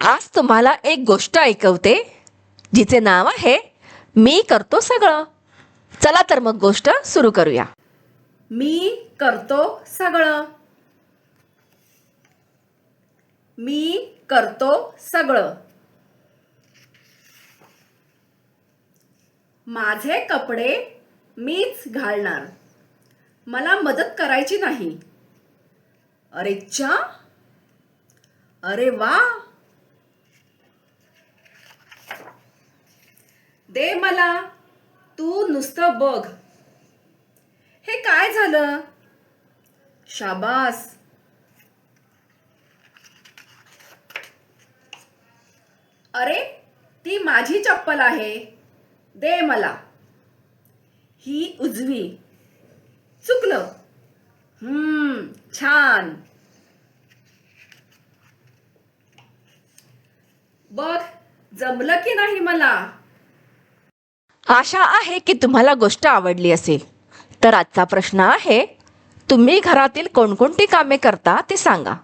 आज तुम्हाला एक गोष्ट ऐकवते जिचे नाव आहे मी करतो सगळं. चला तर मग गोष्ट सुरू करूया. मी करतो सगळं. मी करतो सगळं. माझे कपडे मीच घालणार. मला मदत करायची नाही. अरे च्या. अरे वा. दे मला. तू नुसतं बघ. हे काय झालं? शाबास. अरे ती माझी चप्पल आहे. दे मला. ही उजवी. चुकलं. हम्म छान. बघ जमलं की नाही मला? आशा आहे की तुम्हाला गोष्ट आवडली असेल. तर आजचा प्रश्न आहे तुम्ही घरातील कोणकोणती कामे करता ते सांगा.